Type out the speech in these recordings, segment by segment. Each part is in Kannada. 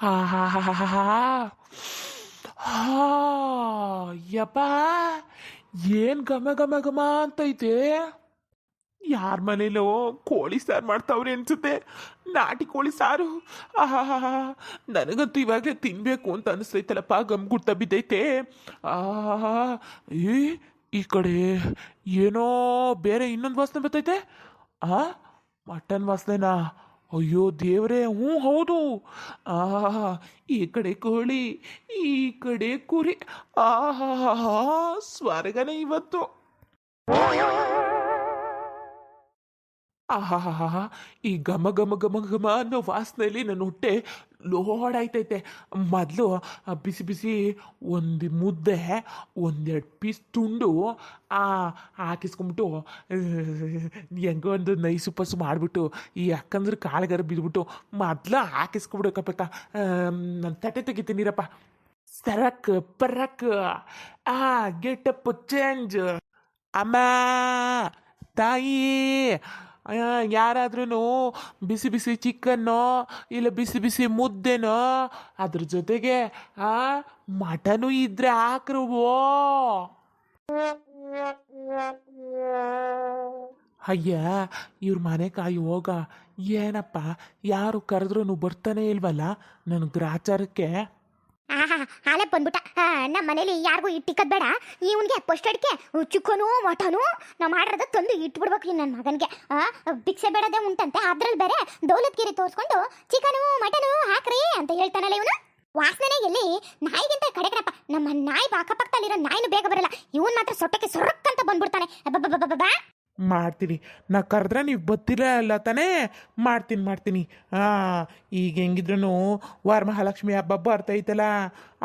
ಹಾ ಯಪ್ಪ, ಏನ್ ಘಮ ಘಮ ಘಮ ಅಂತೈತೆ? ಯಾರ ಮನೇಲೋ ಕೋಳಿ ಸಾರು ಮಾಡ್ತಾವ್ರೆ ಅನ್ಸುತ್ತೆ. ನಾಟಿ ಕೋಳಿ ಸಾರು. ಆಹಾ ನನಗಂತೂ ಇವಾಗಲೇ ತಿನ್ಬೇಕು ಅಂತ ಅನಿಸ್ತೈತಲ್ಲಪ್ಪ ಗಮ್ ಗುಡ್ತ ಬಿದ್ದೈತೆ. ಆಹಾ ಈ ಈ ಕಡೆ ಏನೋ ಬೇರೆ ಇನ್ನೊಂದು ವಾಸನೆ ಬರ್ತೈತೆ. ಆ, ಮಟನ್ ವಾಸನೆನಾ? ಅಯ್ಯೋ ದೇವರೇ ಹ್ಞೂ ಹೌದು. ಆ ಈ ಕಡೆ ಕೋಳಿ ಈ ಕಡೆ ಕುರಿ. ಆಹಾ ಸ್ವರ್ಗನೇ ಇವತ್ತು. ಆಹಾಹಾಹಾ, ಈ ಘಮ ಘಮ ಘಮ ಘಮ ಅನ್ನೋ ವಾಸನೆಯಲ್ಲಿ ನನ್ನ ಹೊಟ್ಟೆ ಲೋಡಾಯ್ತೈತೆ. ಮೊದಲು ಬಿಸಿ ಬಿಸಿ ಒಂದು ಮುದ್ದೆ, ಒಂದೆರಡು ಪೀಸ್ ತುಂಡು ಹಾಕಿಸ್ಕೊಂಬಿಟ್ಟು, ಹೆಂಗೋ ಒಂದು ನೈಸು ಪಸು ಮಾಡಿಬಿಟ್ಟು, ಈ ಅಕ್ಕಂದ್ರೆ ಕಾಳಿಗಾರ ಬಿದ್ದುಬಿಟ್ಟು ಮೊದಲು ಹಾಕಿಸ್ಕೊಬಿಡಕ್ಕಪ್ಪ ನನ್ನ ತಟ್ಟೆ ತೆಗಿತೀನಿರಪ್ಪ ಸರಕ್, ಪರಕ್, ಆ, ಗೆಟಪ್, ಚೇಂಜ್. ಅಮ್ಮ, ತಾಯಿ ಯಾರಾದ್ರೂ ಬಿಸಿ ಬಿಸಿ ಚಿಕನ್ನೋ ಇಲ್ಲ ಬಿಸಿ ಬಿಸಿ ಮುದ್ದೆನೋ, ಅದ್ರ ಜೊತೆಗೆ, ಆ, ಮಟನು ಇದ್ರೆ ಹಾಕ್ರುವೋ. ಅಯ್ಯ, ಇವ್ರ ಮನೆ ಕಾಯಿ ಹೋಗ. ಏನಪ್ಪ, ಯಾರು ಕರೆದ್ರೂ ಬರ್ತಾನೆ ಇಲ್ವಲ್ಲ? ನನ್ನ ಗ್ರಾಚಾರಕ್ಕೆ ಆಹಾ ಹಾಲೆ ಬಂದ್ಬಿಟ್ಟ. ನಮ್ಮ ಮನೇಲಿ ಯಾರಿಗೂ ಇಟ್ಟಿಕ್ಕದ್ ಬೇಡ. ಇವನ್ಗೆ ಫಸ್ಟ್ ಅಡಿಕೆ ಚಿಕನು ಮಟನು ನಾ ಮಾಡಿರೋದ ತಂದು ಇಟ್ಬಿಡ್ಬೇಕು ನನ್ನ ಮಗನಿಗೆ. ಭಿಕ್ಷೆ ಬೇಡದೆ ಉಂಟಂತೆ, ಅದ್ರಲ್ಲಿ ಬೇರೆ ದೌಲತ್ಗಿರಿ ತೋರಿಸ್ಕೊಂಡು ಚಿಕನು, ಮಟನು ಹಾಕ್ರಿ ಅಂತ ಹೇಳ್ತಾನಲ್ಲ ಇವನು. ವಾಸನೆ ಎಲ್ಲಿ ನಾಯಿಗಿಂತ ಕಡೆಗಡಪ್ಪ ನಮ್ಮ ನಾಯಿ ಅಕ್ಕಪಕ್ಕದಲ್ಲಿರೋ ನಾಯಿನೂ ಬೇಗ ಬರಲ್ಲ. ಇವನ್ ಮಾತ್ರ ಸೊಟ್ಟಕ್ಕೆ ಸೊರಕ್ ಅಂತ ಬಂದ್ಬಿಡ್ತಾನೆ. ಮಾಡ್ತೀನಿ. ನಾ ಕರೆದ್ರೆ ನೀವು ಬತ್ತಿಲ್ಲ ಅಲ್ಲ ತಾನೇ? ಮಾಡ್ತೀನಿ ಮಾಡ್ತೀನಿ. ಹಾಂ ಈಗ ಹೆಂಗಿದ್ರು ವರಮಹಾಲಕ್ಷ್ಮಿ ಹಬ್ಬ ಬರ್ತೈತಲ್ಲ,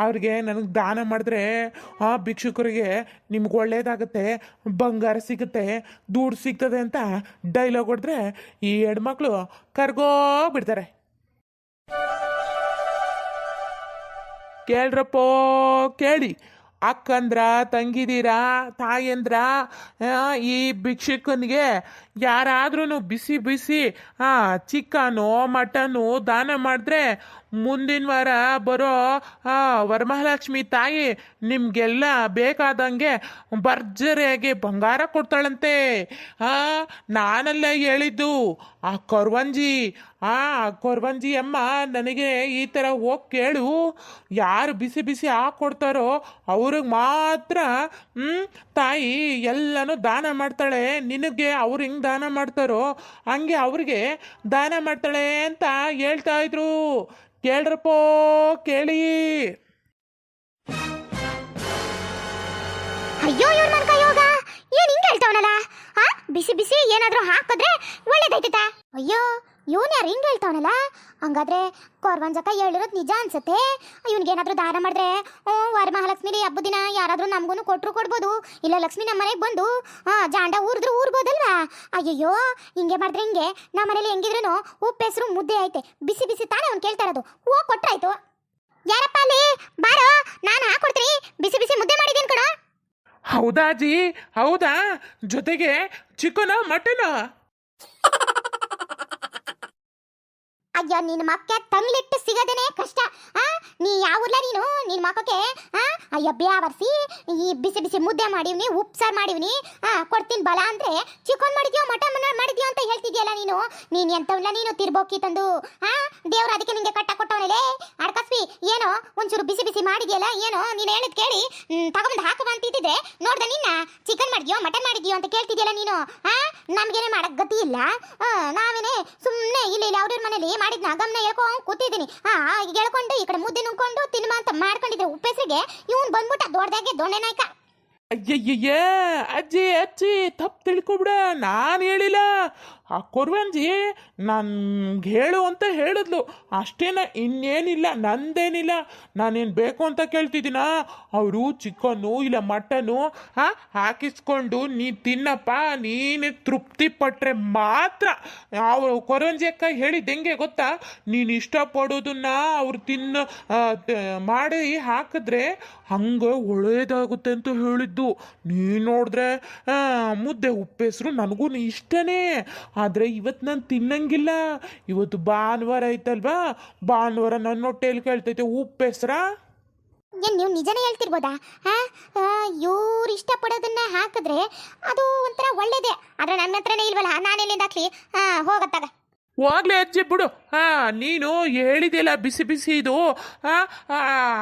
ಅವ್ರಿಗೆ ನನಗೆ ದಾನ ಮಾಡಿದ್ರೆ ಆ ಭಿಕ್ಷುಕರಿಗೆ ನಿಮ್ಗೆ ಒಳ್ಳೇದಾಗುತ್ತೆ, ಬಂಗಾರ ಸಿಗುತ್ತೆ, ದುಡ್ಡು ಸಿಗ್ತದೆ ಅಂತ ಡೈಲಾಗ್ ಹೊಡೆದ್ರೆ ಈ ಹೆಣ್ಮಕ್ಳು ಕರ್ಗೋಗ್ಬಿಡ್ತಾರೆ ಕೇಳ್ರಪ್ಪೋ, ಕೇಳಿ. ಅಕ್ಕಂದ್ರ ತಂಗಿದೀರ ತಾಯಂದ್ರ ಈ ಭಿಕ್ಷುಕನಿಗೆ ಯಾರಾದ್ರೂ ಬಿಸಿ ಬಿಸಿ ಚಿಕನು ಮಟನು ದಾನ ಮಾಡಿದ್ರೆ ಮುಂದಿನ ವಾರ ಬರೋ, ಆ, ವರಮಹಾಲಕ್ಷ್ಮಿ ತಾಯಿ ನಿಮಗೆಲ್ಲ ಬೇಕಾದಂಗೆ ಭರ್ಜರಿಯಾಗಿ ಬಂಗಾರ ಕೊಡ್ತಾಳಂತೆ. ಆ, ನಾನಲ್ಲ ಹೇಳಿದ್ದು, ಆ ಕೊರ್ವಂಜಿ ಆ ಕೊರ್ವಂಜಿ ಅಮ್ಮ ನನಗೆ ಈ ಥರ ಹೋಗಿ ಕೇಳು. ಯಾರು ಬಿಸಿ ಬಿಸಿ ಹಾಕ್ಕೊಡ್ತಾರೋ ಅವ್ರಿಗೆ ಮಾತ್ರ ತಾಯಿ ಎಲ್ಲನೂ ದಾನ ಮಾಡ್ತಾಳೆ. ನಿನಗೆ ಅವ್ರು ಹಿಂಗೆ ದಾನ ಮಾಡ್ತಾರೋ ಹಂಗೆ ಅವ್ರಿಗೆ ದಾನ ಮಾಡ್ತಾಳೆ ಅಂತ ಹೇಳ್ತಾ ಇದ್ರು. ಕೇಳ್ರಪ್ಪೋ, ಕೇಳಿ. ಅಯ್ಯೋ ಇವ್ರ ಮನ್ಕ ಯೋಗ ಏನ್ ಹಿಂಗ್ ಹೇಳ್ತಾವನಲ್ಲ? ಬಿಸಿ ಬಿಸಿ ಏನಾದ್ರೂ ಹಾಕಿದ್ರೆ ಒಳ್ಳೇದಾಯ್ತದ ಅಯ್ಯೋ ಇವನ್ ಯಾರು ಹಿಂಗೆ ಹೇಳ್ತಾವನಲ್ಲ? ಹಂಗಾದ್ರೆ ಕೊರ್ವಂಜಕ ಹೇಳಿರೋದು ನಿಜ ಅನ್ಸುತ್ತೆ? ಏನಾದ್ರೂ ದಾನ ಮಾಡಿದ್ರೆ ಹ್ಞೂ ವರಮಹಾಲಕ್ಷ್ಮಿ ಹಬ್ಬ ದಿನ ಯಾರಾದರೂ ನಮಗೂ ಕೊಟ್ಟರು ಕೊಡ್ಬೋದು. ಇಲ್ಲ ಲಕ್ಷ್ಮಿ ನಮ್ಮ ಮನೆಗೆ ಬಂದು ಹಾ ಜಾಂಡ ಊರಿದ್ರು ಊರ್ಬೋದಲ್ವಾ? ಅಯ್ಯಯ್ಯೋ, ಹಿಂಗೆ ಮಾಡಿದ್ರೆ ಹಿಂಗೆ. ನಮ್ಮ ಮನೇಲಿ ಹೆಂಗಿದ್ರು ಉಪ್ಪು ಹೆಸರು ಮುದ್ದೆ ಐತೆ. ಬಿಸಿ ಬಿಸಿ ತಾನೇ ಅವ್ನು ಕೇಳ್ತಾ ಇರೋದು. ಹೂವು ಕೊಟ್ರಾಯ್ತು. ಯಾರಪ್ಪ ಅಲ್ಲಿ? ಬಾರೋ, ನಾನು ಹಾಕೊಡ್ತೀನಿ. ಬಿಸಿ ಬಿಸಿ ಮುದ್ದೆ ಮಾಡಿದ್ದೀನಿ ಕಣ. ಹೌದಾ ಜಿ ಹೌದಾ? ಜೊತೆಗೆ ಚಿಕನ, ಮಟನ? ಅಯ್ಯೋ ನಿನ್ನ ಮಕ್ಕೆ ತಂಗ್ಲಿಟ್ಟು ಸಿಗದೇನೆ ಕಷ್ಟ. ಆ, ನೀ ಯಾವರ್ಲ ನೀನು? ನಿನ್ನ ಮಕ್ಕಕ್ಕೆ, ಆ, ಅಯ್ಯೋ ಬ್ಯಾವರ್ಸಿ ಈ ಬಿಸಿ ಬಿಸಿ ಮುದ್ದೆ ಮಾಡಿವ್ನಿ ನೀ ಸಾರು ಮಾಡಿವ್ನಿ. ಆ, ಕೊಡ್ತೀನಿ ಬಲ ಅಂದ್ರೆ ಚಿಕನ್ ಮಾಡಿದ್ಯೋ, ಮಟನ್ ಮಾಡಿದ್ಯೋ ಅಂತ ಹೇಳ್ತಿದ್ಯಲ್ಲ ನೀನು? ನೀನ್ ಎಂತವಲ್ಲ ನೀನು ತಿರ್ಬೋಕಿ ತಂದು? ಆ ದೇವ್ರ ಅದಕ್ಕೆ ನಿಂಗೆ ಕಟ್ಟ ಕೊಟ್ಟವನಲ್ಲೇ. ಅಡ್ಕಸ್ವಿ ಏನೋ ಒಂಚೂರು ಬಿಸಿ ಬಿಸಿ ಮಾಡಿದ್ಯಲ್ಲ, ಏನೋ ನೀನು ಹೇಳಿದ್ ಕೇಳಿ. ತಗೊಂಡು ಹಾಕುವ ಇದ್ದಿದ್ರೆ, ನೋಡ್ದೆ ನಿನ್ನ ಚಿಕನ್ ಮಾಡಿದ್ಯೋ ಮಟನ್ ಮಾಡಿದ್ಯೋ ಅಂತ ಕೇಳ್ತಿದ್ಯಲ್ಲ ನೀನು? ಆ, ನಮ್ಗೇನೆ ಮಾಡಕ್ ಗತಿ ಇಲ್ಲ. ನಾವೇನೆ ಸುಮ್ಮನೆ ಇಲ್ಲಿ ಇಲ್ಲಿ ಅವ್ರ ಮನೇಲಿ ಮಾಡಿದ್ನ, ಗಮನ ಹೇಳ್ಕೊಂಡು ಕೂತಿದ್ದೀನಿ. ಆ ಹೇಳ್ಕೊಂಡು ಈ ಕಡೆ ಮುದ್ದೆ ನುಂಕೊಂಡು ತಿನ್ಮ ಅಂತ ಮಾಡ್ಕೊಂಡಿದ್ರೆ ಉಪ್ಪೆಸ್ರಿಗೆ, ಇವನ್ ಬಂದ್ಬಿಟ್ಟ ದೊಡ್ಡದಾಗೆ ದೊಣ್ಣೆ ನಾಯ್ಕ. ಅಯ್ಯಯ್ಯಯ್ಯ, ಅಜ್ಜಿ ಅಜ್ಜಿ, ತಪ್ಪು ತಿಳ್ಕೊಬಿಡ, ನಾನು ಹೇಳಿಲ್ಲ. ಆ ಕೊರ್ವಂಜಿ ನನ್ಗೆ ಹೇಳು ಅಂತ ಹೇಳಿದ್ಲು. ಅಷ್ಟೇನ ಇನ್ನೇನಿಲ್ಲ, ನಂದೇನಿಲ್ಲ. ನಾನೇನು ಬೇಕು ಅಂತ ಕೇಳ್ತಿದ್ದೀನ? ಅವರು ಚಿಕನ್ನು ಇಲ್ಲ ಮಟನ್ನು ಹಾಕಿಸ್ಕೊಂಡು ನೀ ತಿನ್ನಪ್ಪ, ನೀನು ತೃಪ್ತಿ ಪಟ್ಟರೆ ಮಾತ್ರ. ಅವರು ಕೊರಂಜಿ ಅಕ್ಕ ಹೇಳಿದ್ದು ಹೆಂಗೆ ಗೊತ್ತಾ? ನೀನು ಇಷ್ಟಪಡೋದನ್ನ ಅವ್ರು ತಿನ್ನ ಮಾಡಿ ಹಾಕಿದ್ರೆ ಹಂಗೆ ಒಳ್ಳೆಯದಾಗುತ್ತೆ ಅಂತ ಹೇಳಿದ್ದು. ನೀ ನೋಡಿದ್ರೆ ಮುದ್ದೆ ಉಪ್ಪೆಸರು ನನಗೂ ಇಷ್ಟನೇ. ಆದರೆ ಇವತ್ತು ನಾನು ತಿನ್ನಂಗಿಲ್ಲ. ಇವತ್ತು ಭಾನುವಾರ ಐತಲ್ವಾ? ಭಾನುವಾರ ನನ್ನ ಹೊಟ್ಟೆಯಲ್ಲಿ ಕೇಳ್ತೈತೆ ಉಪ್ಪು ಹೆಸ್ರಾ? ಏನ್ ನೀವು ನಿಜನೇ ಹೇಳ್ತಿರ್ಬೋದಾ? ಹಾ ಇವ್ರು ಇಷ್ಟಪಡೋದನ್ನ ಹಾಕಿದ್ರೆ ಅದು ಒಂಥರ ಒಳ್ಳೇದೇ. ಆದ್ರೆ ನನ್ನ ಹತ್ರನೇ ಇಲ್ವಲ್ಲ ನಾನೆಲ್ಲಿಂದ ಹಾಕ್ಲಿ? ಹಾ ಹೋಗತ್ತಾಗ. ಹೋಗ್ಲೇ ಅಜ್ಜಿ ಬಿಡು. ಹಾ ನೀನು ಹೇಳಿದೆಯಲ್ಲ ಬಿಸಿ ಬಿಸಿ ಇದು.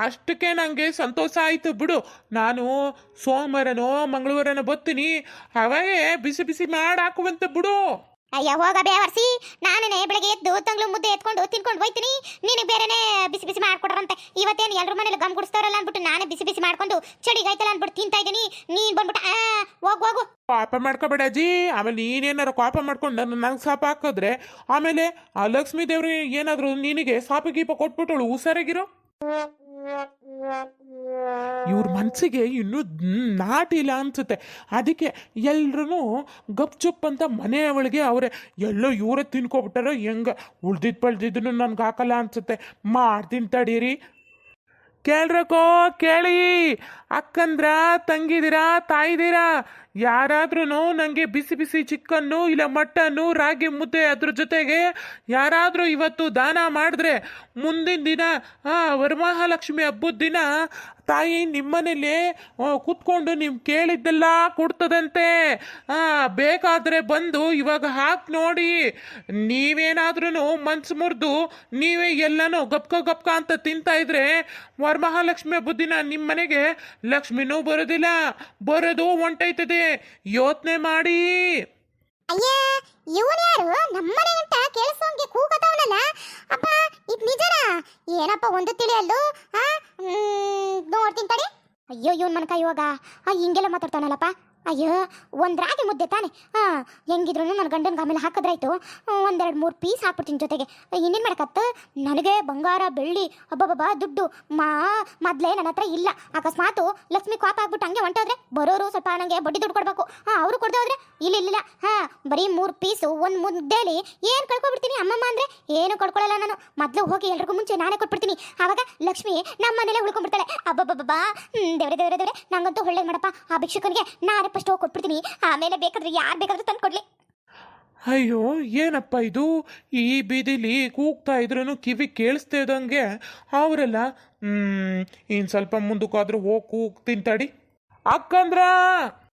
ಅಷ್ಟಕ್ಕೆ ನನಗೆ ಸಂತೋಷ ಆಯಿತು ಬಿಡು. ನಾನು ಸೋಮವಾರನೋ ಮಂಗಳವಾರನೋ ಬರ್ತೀನಿ. ಅವಾಗೇ ಬಿಸಿ ಬಿಸಿ ಮಾಡಾಕುವಂತ ಬಿಡು. ಅಯ್ಯ, ಹೋಗ ಬೇವರ್ಸಿ ನಾನೇ ಬೆಳಗ್ಗೆ ಎದ್ದು ತಂಗ್ಳು ಮುದ್ದೆ ಎತ್ಕೊಂಡು ತಿನ್ಕೊಂಡು ಹೋಯ್ತೀನಿ. ನೀನು ಬೇರೆನೆ ಬಿಸಿ ಬಿಸಿ ಮಾಡ್ಕೊಡ್ರಂತೆ. ಇವತ್ತೇನು ಎಲ್ಲರ ಮನೇಲಿ ಗಮ್ ಗುಡಿಸ್ತಾರಲ್ಲ ಅಂದ್ಬಿಟ್ಟು ನಾನೇ ಬಿಸಿ ಬಿಸಿ ಮಾಡ್ಕೊಂಡು ಚಳಿಗಾಯ್ತಲ್ಲ ಅಂದ್ಬಿಟ್ಟು ತಿಂತಾ ಇದ್ದೀನಿ ನೀನ್ ಬಂದ್ಬಿಟ್ಟು, ಆ, ಹೋಗ್, ಹೋಗು. ಪಾಪ ಮಾಡ್ಕೋಬೇಡ ಅಜ್ಜಿ. ಆಮೇಲೆ ನೀನೇನಾರು ಕೋಪ ಮಾಡ್ಕೊಂಡು ನನ್ನ ನಂಗೆ ಸಾಪ ಹಾಕಿದ್ರೆ, ಆಮೇಲೆ ಆ ಲಕ್ಷ್ಮೀ ದೇವ್ರು ಏನಾದರೂ ನಿನಗೆ ಸಾಪ ಗೀಪ ಕೊಟ್ಬಿಟ್ಟಳು, ಹುಷಾರಾಗಿರೋ. ಇವ್ರ ಮನಸ್ಸಿಗೆ ಇನ್ನೂ ನಾಟಿಲ್ಲ ಅನ್ಸುತ್ತೆ. ಅದಕ್ಕೆ ಎಲ್ರೂ ಗಪ್ ಚುಪ್ ಅಂತ ಮನೆ ಒಳಗೆ ಅವರೇ, ಎಲ್ಲೋ ಇವರೇ ತಿನ್ಕೊಬಿಟ್ಟಾರೋ ಹೆಂಗ? ಉಳ್ದಿದ್ ಪಳ್ದಿದ್ದನ್ನು ನನ್ಗೆ ಹಾಕಲ್ಲ ಅನ್ಸುತ್ತೆ. ಮಾಡ್ತೀನಿ ತಡೀರಿ. ಕೇಳ್ರಕೋ, ಕೇಳಿ. ಅಕ್ಕಂದ್ರ, ತಂಗಿದಿರಾ, ತಾಯಿದಿರಾ? ಯಾರಾದ್ರೂ ನನಗೆ ಬಿಸಿ ಬಿಸಿ ಚಿಕ್ಕನ್ನು, ಇಲ್ಲ ಮಟನ್ನು ರಾಗಿ ಮುದ್ದೆ ಅದ್ರ ಜೊತೆಗೆ ಯಾರಾದರೂ ಇವತ್ತು ದಾನ ಮಾಡಿದ್ರೆ ಮುಂದಿನ ದಿನ ವರಮಹಾಲಕ್ಷ್ಮಿ ಹಬ್ಬದ ದಿನ ತಾಯಿ ನಿಮ್ಮನೇಲಿ ಕೂತ್ಕೊಂಡು ನೀವು ಕೇಳಿದ್ದೆಲ್ಲ ಕೊಡ್ತದಂತೆ. ಬೇಕಾದ್ರೆ ಬಂದು ಇವಾಗ ಹಾಕಿ ನೋಡಿ. ನೀವೇನಾದ್ರೂ ಮನ್ಸು ಮುರಿದು ನೀವೇ ಎಲ್ಲನೂ ಗಪ್ಕ ಗಪ್ಕ ಅಂತ ತಿಂತಾ ಇದ್ರೆ ವರಮಹಾಲಕ್ಷ್ಮಿ ಹಬ್ಬದ ದಿನ ನಿಮ್ಮ ಮನೆಗೆ ಲಕ್ಷ್ಮಿನೂ ಬರೋದಿಲ್ಲ, ಬರೋದು ಹೊಂಟೈತದೆ. ಯೋಚನೆ ಮಾಡಿ. ಅಯ್ಯ, ಇವನ್ ಯಾರು? ನಮ್ಮನೆ ಅಂತ ಕೇಳಿಸೋಂಗೆ ಕೂಗತವನಲ್ಲ ಅಪ್ಪ, ಇದ್ ನಿಜನಾ? ಏನಪ್ಪ, ಒಂದು ತಿಳಿಯಲ್ದು ಹಾ ನೋಡ್ತೀನಿ ತಡಿ. ಅಯ್ಯೋ, ಇವನ್ ಮನಕ ಇವಾಗ ಆ, ಹಿಂಗೆಲ್ಲ ಮಾತಾಡ್ತಾವನಲ್ಲಪ್ಪ ಅಯ್ಯೋ, ಒಂದು ರಾಗಿ ಮುದ್ದೆ ತಾನೆ. ಹಾ ಹೆಂಗಿದ್ರು ನನ್ನ ಗಂಡನ ಆಮೇಲೆ ಹಾಕಿದ್ರಾಯ್ತು. ಒಂದೆರಡು ಮೂರು ಪೀಸ್ ಹಾಕ್ಬಿಡ್ತೀನಿ ಜೊತೆಗೆ. ಇನ್ನೇನು ಮಾಡಕತ್ತ? ನನಗೆ ಬಂಗಾರ, ಬೆಳ್ಳಿ, ಅಬ್ಬಬ್ಬಬ್ಬ, ದುಡ್ಡು. ಮಾ, ಮೊದಲೇ ನನ್ನ ಹತ್ರ ಇಲ್ಲ. ಅಕಸ್ಮಾತು ಲಕ್ಷ್ಮಿ ಕಾಪ್ ಆಗ್ಬಿಟ್ಟು ಹಂಗೆ ಹೊಂಟೋದ್ರೆ ಬರೋರು ಸ್ವಲ್ಪ ನನಗೆ ಬಡ್ಡಿ ದುಡ್ಡು ಕೊಡ್ಬೇಕು. ಹಾ ಅವರು ಕೊಡ್ದೆ ಇಲ್ಲ ಇಲ್ಲ ಹಾ, ಬರೀ ಮೂರು ಪೀಸು, ಒಂದು ಮುದ್ದೆಲಿ ಏನು ಕಳ್ಕೊಬಿಡ್ತೀನಿ? ಅಮ್ಮಮ್ಮ ಅಂದರೆ ಏನು ಕಳ್ಕೊಳ್ಳಲ್ಲ ನಾನು. ಮೊದಲು ಹೋಗಿ ಎಲ್ರಿಗೂ ಮುಂಚೆ ನಾನೇ ಕೊಟ್ಬಿಡ್ತೀನಿ. ಆವಾಗ ಲಕ್ಷ್ಮಿ ನಮ್ಮ ಮನೇಲೆ ಉಳ್ಕೊಂಡ್ಬಿಡ್ತಾಳೆ. ಅಬ್ಬಬ್ಬಬ್ಬಾ, ಹ್ಮ್, ದೇವ್ರೆ ದೇವ್ರೆ ದೇವ್ರೆ, ನಂಗಂತೂ ಒಳ್ಳೇದು ಮಾಡಪ್ಪ. ಆ ಭಿಕ್ಷುಕನಿಗೆ ನಾನೇ ಫಸ್ಟ್ ಹೋಗಿ ಕೊಟ್ಬಿಡ್ತೀನಿ. ಆಮೇಲೆ ಬೇಕಾದ್ರೆ ಯಾರು ಬೇಕಾದ್ರೂ ತಂದು ಕೊಡ್ಲಿ. ಅಯ್ಯೋ, ಏನಪ್ಪ ಇದು? ಈ ಬೀದಿಲಿ ಕೂಗ್ತಾ ಇದ್ರೂ ಕಿವಿ ಕೇಳಿಸ್ತಾ ಇದ್ದಂಗೆ. ಅವರೆಲ್ಲ ಇನ್ನು ಸ್ವಲ್ಪ ಮುಂದಕ್ಕಾದ್ರೂ ಹೋಗಿ ಕೂಗ್ತೀನಿ ತಡಿ ಅಕ್ಕಂದ್ರ,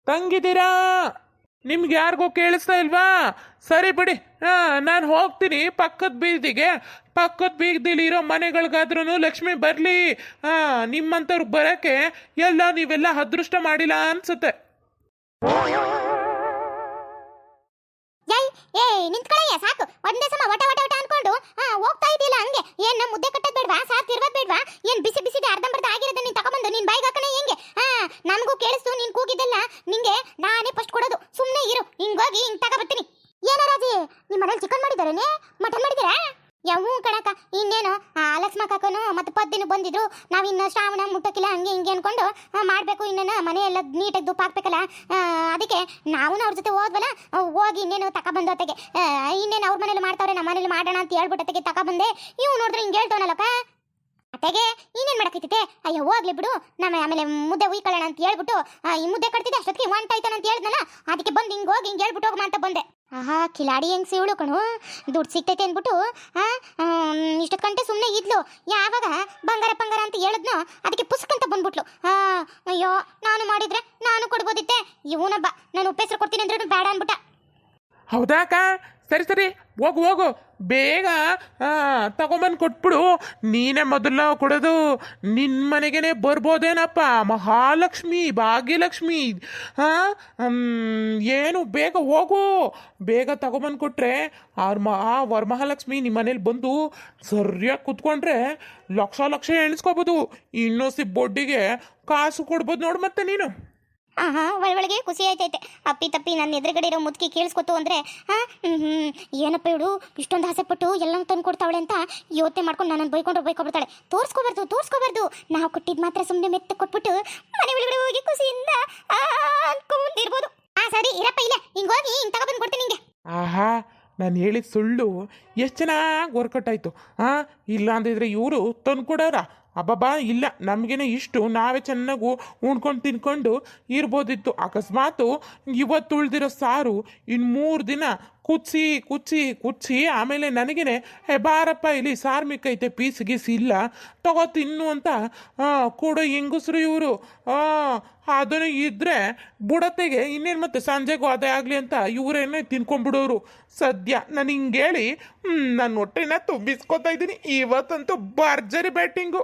ತಂಗಿದ್ದೀರಾ? ನಿಮ್ಗೆ ಯಾರಿಗೋ ಕೇಳಿಸ್ತಾ ಇಲ್ವಾ? ಸರಿ ಬಿಡಿ. ನಾನು ಹೋಗ್ತೀನಿ. ಪಕ್ಕದ ಬೀದಿಗೆ, ಪಕ್ಕದ ಬೀದಿಲಿ ಇರೋ ಮನೆಗಳಿಗಾದ್ರೂ ಲಕ್ಷ್ಮಿ ಬರಲಿ. ನಿಮ್ಮಂಥವ್ರಿಗೆ ಬರೋಕ್ಕೆ ಎಲ್ಲ ನೀವೆಲ್ಲ ಅದೃಷ್ಟ ಮಾಡಿಲ್ಲ ಅನ್ಸುತ್ತೆ. ಏಯ್ ನಿಂತ್ಕೊಳ್ಳಯ್ಯ, ಸಾಕು. ಒಂದೇ ಸಮ ಒಟ ಒಟ ಅನ್ಕೊಂಡು ಹಾ ಹೋಗ್ತಾ ಇದೆಯಲ್ಲ ಹಂಗೆ. ಏನ್, ನಮ್ಮ ಮುದ್ದೆ ಕಟ್ಟದ್ ಬೇಡ್ವಾ? ಸಾಕು ತಿರ್ಗೋದ್ ಬೇಡ್ವಾ? ಏನ್ ಬಿಸಿ ಬಿಸಿ ಅರ್ಧಂಬರ್ಧ ಆಗಿರೋದ ನೀನ್ ತಗೊಂಬಂದು, ನಿನ್ ಬಾಯಿಗೆ ಹಾಕಣ ಹೆಂಗೆ? ಹಾ ನಮಗೂ ಕೇಳಿಸ್ತು, ನೀನ್ ಕೂಗಿದ್ದಲ್ಲ. ನಿಂಗೆ ನಾನೇ ಫಸ್ಟ್ ಕೊಡೋದು. ಸುಮ್ಮನೆ ಇರು. ಹಿಂಗೋಗಿ ಹಿಂಗ್ ತಗೊಬರ್ತೀನಿ ಏನ ರಾಜಿ ನಿಮ್ಮ ಮನೇಲಿ ಚಿಕನ್ ಮಾಡಿದಾರೇನೆ ಮಟನ್ ಮಾಡಿದ್ದೀರಾ? ಯಾವ ಕಣಕ ಇನ್ನೇನು ಲಕ್ಷ್ಮ ಕಾಕನು ಮತ್ತೆ ಪದ್ದಿನ ಬಂದಿದ್ರು. ನಾವಿನ್ನ ಶ್ರಾವಣ ಮುಟ್ಟಕ್ಕಿಲ್ಲ, ಹಂಗೆ ಹಿಂಗೆ ಅನ್ಕೊಂಡು ಮಾಡಬೇಕು ಇನ್ನೇನು ಮನೆ ಎಲ್ಲ ನೀಟಾಗಿ ದುಪ್ಪ ಹಾಕ್ಬೇಕಲ್ಲ ಅದಕ್ಕೆ ನಾವು ಅವ್ರ ಜೊತೆ ಹೋದ್ವಲ್ಲ ಹೋಗಿ ಇನ್ನೇನು ತಕ ಬಂದು ಅತ್ತೆಗೆ. ಇನ್ನೇನು ಅವ್ರ ಮನೇಲಿ ಮಾಡ್ತಾವ್ರೆ, ನಮ್ಮ ಮನೇಲಿ ಮಾಡೋಣ ಅಂತ ಹೇಳ್ಬಿಟ್ಟು ತಕ ಬಂದೆ. ಇವು ನೋಡಿದ್ರೆ ಹಿಂಗೆ ಹೇಳ್ತಾವನಲ್ಲಪ್ಪ ಅತ್ತೆಗೆ, ಇನ್ನೇನ್ ಮಾಡಕೈತಿತೆ ಅಯ್ಯೋ, ಹೋಗ್ಲಿ ಬಿಡು ನಮ್ಮ ಆಮೇಲೆ ಮುದ್ದೆ ಉಯ್ಕೊಳ್ಳೋಣ ಅಂತ ಹೇಳ್ಬಿಟ್ಟು ಈ ಮುದ್ದೆ ಕಟ್ತಿದ್ದೆ, ಅಷ್ಟೊತ್ತಿಗೆ ಅಂತ ಹೇಳ್ದಲ್ಲ ಅದಕ್ಕೆ ಬಂದು ಹಿಂಗೆ ಹೋಗಿ ಹಿಂಗೆ ಹೇಳ್ಬಿಟ್ಟು ಹೋಗಮ್ಮ ಅಂತ ಬಂದೆ. ಆಹಾ, ಕಿಲಾಡಿ ಹೆಂಗ್ ಸಿವಳು ಕಣು? ದುಡ್ಡು ಸಿಗ್ತೈತೆ ಅಂದ್ಬಿಟ್ಟು ಕಂಟೆ ಗಂಟೆ ಸುಮ್ಮನೆ ಇದ್ಲು. ಯಾವಾಗ? ಬಂಗಾರ ಬಂಗಾರ ಅಂತ ಹೇಳಿದ್ನೋ, ಅದಕ್ಕೆ ಪುಸ್ತಕ ಅಂತ ಬಂದ್ಬಿಟ್ಲು. ಅಯ್ಯೋ, ನಾನು ಮಾಡಿದ್ರೆ ನಾನು ಕೊಡ್ಬೋದಿತ್ತೆ. ಇವನಬ್ಬ ನಾನು ಉಪ್ಪೆಸರು ಕೊಡ್ತೀನಿ ಅಂದ್ರೆ ಬೇಡ ಅನ್ಬಿಟ್ಟ ಅಕ್ಕ? ಸರಿ ಸರಿ, ಹೋಗು ಹೋಗು. ಬೇಗ ತಗೊಂಬಂದು ಕೊಟ್ಬಿಡು. ನೀನೇ ಮೊದಲ ಕೊಡೋದು. ನಿನ್ನ ಮನೆಗೇನೆ ಬರ್ಬೋದೇನಪ್ಪ? ಮಹಾಲಕ್ಷ್ಮಿ, ಭಾಗ್ಯಲಕ್ಷ್ಮಿ. ಹಾಂ ಏನು, ಬೇಗ ಹೋಗು. ಬೇಗ ತಗೊಂಬಂದು ಕೊಟ್ರೆ ಅವ್ರ ಮ ಆ ವರಮಹಾಲಕ್ಷ್ಮಿ ನಿಮ್ಮ ಮನೇಲಿ ಬಂದು ಸರಿಯಾಗಿ ಕುತ್ಕೊಂಡ್ರೆ ಲಕ್ಷ ಲಕ್ಷ ಎಣಿಸ್ಕೋಬೋದು. ಇನ್ನೊಸಿ ಬೊಡ್ಡಿಗೆ ಕಾಸು ಕೊಡ್ಬೋದು ನೋಡು ಮತ್ತೆ ನೀನು. ಆಹಾ ಒಳಗೆ ಖುಷಿ ಆಯ್ತೈತೆ. ಅಪ್ಪಿ ತಪ್ಪಿ ನನ್ನ ಎದುರುಗಡೆ ಇರೋ ಮುದುಕಿ ಕೇಳಿಸ್ಕೊತು ಅಂದ್ರೆ, ಹಾ, ಹ್ಮ್ ಹ್ಮ್, ಏನಪ್ಪ ಇವಳು? ಇಷ್ಟೊಂದು ಆಸೆ ಪಟ್ಟು ಎಲ್ಲ ತಂದು ಕೊಡ್ತಾವಳೆ ಅಂತ ಯೋಚನೆ ಮಾಡ್ಕೊಂಡು ನನ್ನನ್ನು ಬೈಕೊಂಡು ಬೈಕೊಬಿಡ್ತಾಳೆ. ತೋರಿಸ್ಕೋಬಾರ್ದು ತೋರಿಸ್ಕೋಬಾರ್ದು. ನಾವು ಕೊಟ್ಟಿದ್ದು ಮಾತ್ರ ಸುಮ್ಮನೆ ಮೆತ್ತ ಕೊಟ್ಬಿಟ್ಟು ಮನೆ ಒಳಗಡೆ ಹೋಗಿ ಖುಷಿಯಿಂದ ಅನ್ಕೊಂಡಿರ್ಬೋದು ಆ, ಸರಿ, ಇರಪ್ಪ ಇಲ್ಲ. ಹಿಂಗೋಗಿ ಹಿಂಗ್ ತಗೊಬಂದು ಕೊಡ್ತೀನಿ ನಿಂಗೆ. ಆಹಾ, ನಾನು ಹೇಳಿದ ಸುಳ್ಳು. ಎಷ್ಟು ಚೆನ್ನಾಗಿ ವರ್ಕೌಟ್ ಆಯಿತು. ಹಾಂ ಇಲ್ಲ ಅಂದಿದ್ರೆ ಇವರು ತಂದ್ಕೊಡೋರ? ಅಬ್ಬಬ್ಬಾ, ಇಲ್ಲ, ನಮಗೇನೆ ಇಷ್ಟು, ನಾವೇ ಚೆನ್ನಾಗೂ ಉಣ್ಕೊಂಡು ತಿನ್ಕೊಂಡು ಇರ್ಬೋದಿತ್ತು. ಅಕಸ್ಮಾತು ಇವತ್ತು ಉಳಿದಿರೋ ಸಾರು ಇನ್ನು ಮೂರು ದಿನ ಕುಚ್ಚಿ ಕುಚ್ಚಿ ಕುಚ್ಚಿ ಆಮೇಲೆ ನನಗೇನೆ, ಹೇ ಬಾರಪ್ಪ, ಇಲ್ಲಿ ಸಾರು ಮಿಕ್ಕೈತೆ, ಪೀಸ್, ಗೀಸ್ ಇಲ್ಲ, ತಗೋ ತಿನ್ನು ಅಂತ ಕೂಡ ಹೆಂಗಸ್ರು ಇವರು. ಅದನ್ನು ಇದ್ರೆ ಬುಡತೆಗೆ ಇನ್ನೇನು ಮತ್ತೆ ಸಂಜೆಗೂ ಅದೇ ಆಗಲಿ ಅಂತ ಇವರೇನೇ ತಿನ್ಕೊಂಡ್ಬಿಡೋರು. ಸದ್ಯ ನಾನು ಹಿಂಗೇಳಿ ನನ್ನ ಹೊಟ್ಟೆನ ತುಂಬಿಸ್ಕೊತಾ ಇದ್ದೀನಿ. ಇವತ್ತಂತೂ ಭರ್ಜರಿ ಬ್ಯಾಟಿಂಗು.